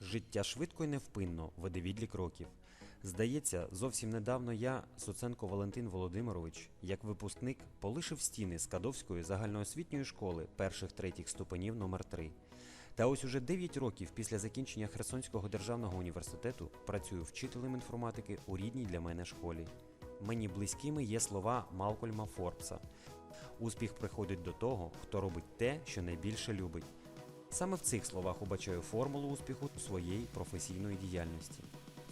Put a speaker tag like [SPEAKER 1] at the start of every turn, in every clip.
[SPEAKER 1] Життя швидко і невпинно веде відлік років. Здається, зовсім недавно я, Суценко Валентин Володимирович, як випускник, полишив стіни Скадовської загальноосвітньої школи перших третіх ступенів номер 3 Та ось уже 9 років після закінчення Херсонського державного університету працюю вчителем інформатики у рідній для мене школі. Мені близькими є слова Малкольма Форбса. Успіх приходить до того, хто робить те, що найбільше любить. Саме в цих словах убачаю формулу успіху своєї професійної діяльності.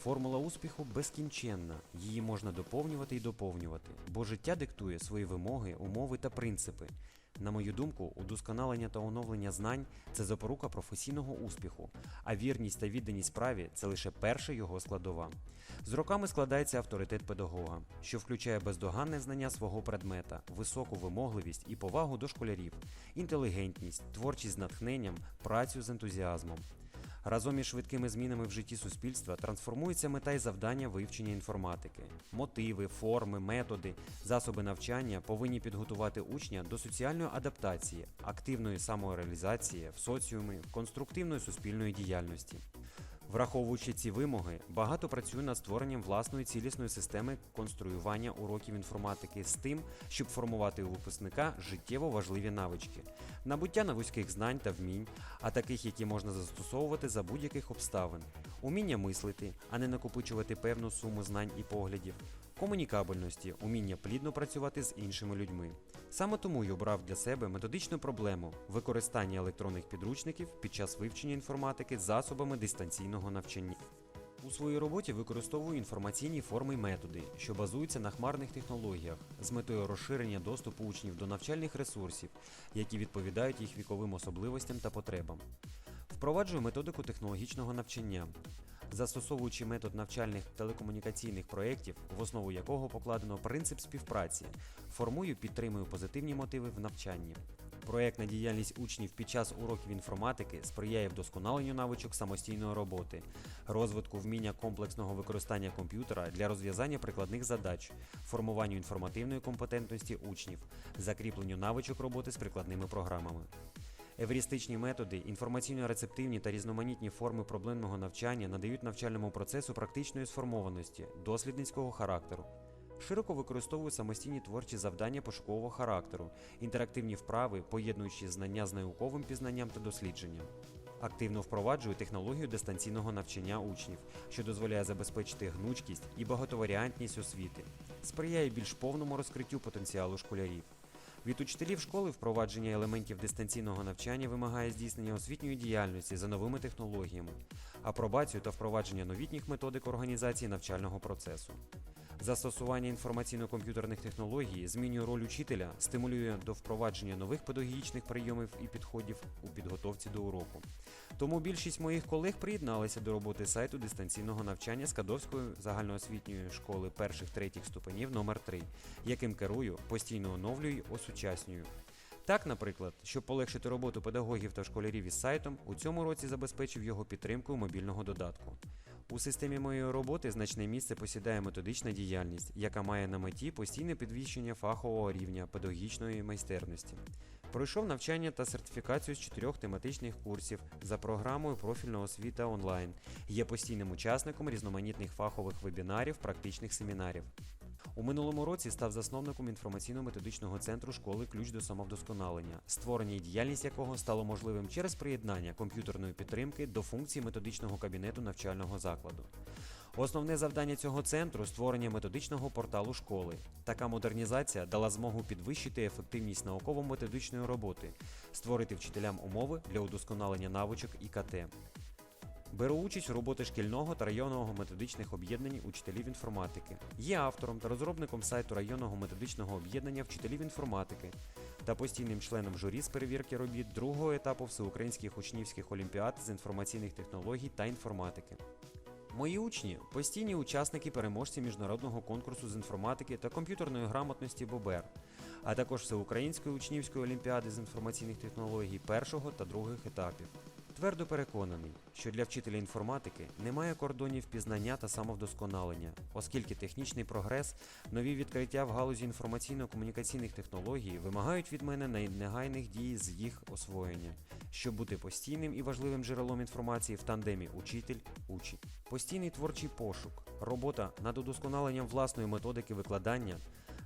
[SPEAKER 1] Формула успіху безкінченна, її можна доповнювати і доповнювати, бо життя диктує свої вимоги, умови та принципи. На мою думку, удосконалення та оновлення знань це запорука професійного успіху, а вірність та відданість справі це лише перша його складова. З роками складається авторитет педагога, що включає бездоганне знання свого предмета, високу вимогливість і повагу до школярів, інтелігентність, творчість з натхненням, працю з ентузіазмом. Разом із швидкими змінами в житті суспільства трансформується мета і завдання вивчення інформатики. Мотиви, форми, методи, засоби навчання повинні підготувати учня до соціальної адаптації, активної самореалізації в соціумі, конструктивної суспільної діяльності. Враховуючи ці вимоги, багато працюю над створенням власної цілісної системи конструювання уроків інформатики з тим, щоб формувати у випускника життєво важливі навички, набуття новузьких знань та вмінь, а таких, які можна застосовувати за будь-яких обставин, уміння мислити, а не накопичувати певну суму знань і поглядів, комунікабельності, уміння плідно працювати з іншими людьми. Саме тому я обрав для себе методичну проблему використання електронних підручників під час вивчення інформатики засобами дистанційного навчання. У своїй роботі використовую інформаційні форми й методи, що базуються на хмарних технологіях з метою розширення доступу учнів до навчальних ресурсів, які відповідають їх віковим особливостям та потребам. Впроваджую методику технологічного навчання, застосовуючи метод навчальних телекомунікаційних проєктів, в основу якого покладено принцип співпраці, формую підтримую позитивні мотиви в навчанні. Проєктна діяльність учнів під час уроків інформатики сприяє вдосконаленню навичок самостійної роботи, розвитку вміння комплексного використання комп'ютера для розв'язання прикладних задач, формуванню інформативної компетентності учнів, закріпленню навичок роботи з прикладними програмами. Еврістичні методи, інформаційно-рецептивні та різноманітні форми проблемного навчання надають навчальному процесу практичної сформованості, дослідницького характеру. Широко використовую самостійні творчі завдання пошукового характеру, інтерактивні вправи, поєднуючи знання з науковим пізнанням та дослідженням. Активно впроваджую технологію дистанційного навчання учнів, що дозволяє забезпечити гнучкість і багатоваріантність освіти, сприяє більш повному розкриттю потенціалу школярів. Від учителів школи впровадження елементів дистанційного навчання вимагає здійснення освітньої діяльності за новими технологіями, апробацію та впровадження новітніх методик організації навчального процесу. Застосування інформаційно-комп'ютерних технологій змінює роль учителя, стимулює до впровадження нових педагогічних прийомів і підходів у підготовці до уроку. Тому більшість моїх колег приєдналися до роботи сайту дистанційного навчання Скадовської загальноосвітньої школи перших третіх ступенів номер 3 яким керую, постійно оновлюю осучаснюю. Так, наприклад, щоб полегшити роботу педагогів та школярів із сайтом, у цьому році забезпечив його підтримкою мобільного додатку. У системі моєї роботи значне місце посідає методична діяльність, яка має на меті постійне підвищення фахового рівня педагогічної майстерності. Пройшов навчання та сертифікацію з чотирьох тематичних курсів за програмою профільна освіта онлайн. Є постійним учасником різноманітних фахових вебінарів, практичних семінарів. У минулому році став засновником інформаційно-методичного центру школи Ключ до самовдосконалення, створення і діяльність якого стало можливим через приєднання комп'ютерної підтримки до функцій методичного кабінету навчального закладу. Основне завдання цього центру створення методичного порталу школи. Така модернізація дала змогу підвищити ефективність науково-методичної роботи, створити вчителям умови для удосконалення навичок ІКТ. Беру участь у роботі шкільного та районного методичних об'єднань учителів інформатики. Є автором та розробником сайту районного методичного об'єднання вчителів інформатики та постійним членом журі з перевірки робіт другого етапу всеукраїнських учнівських олімпіад з інформаційних технологій та інформатики. Мої учні постійні учасники переможці міжнародного конкурсу з інформатики та комп'ютерної грамотності БОБЕР, а також всеукраїнської учнівської олімпіади з інформаційних технологій першого та других етапів. Твердо переконаний, що для вчителя інформатики немає кордонів пізнання та самовдосконалення, оскільки технічний прогрес, нові відкриття в галузі інформаційно-комунікаційних технологій вимагають від мене негайних дій з їх освоєння, щоб бути постійним і важливим джерелом інформації в тандемі учитель-учень. Постійний творчий пошук, робота над удосконаленням власної методики викладання,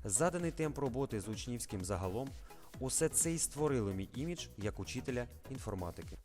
[SPEAKER 1] заданий темп роботи з учнівським загалом – усе це й створило мій імідж як учителя інформатики.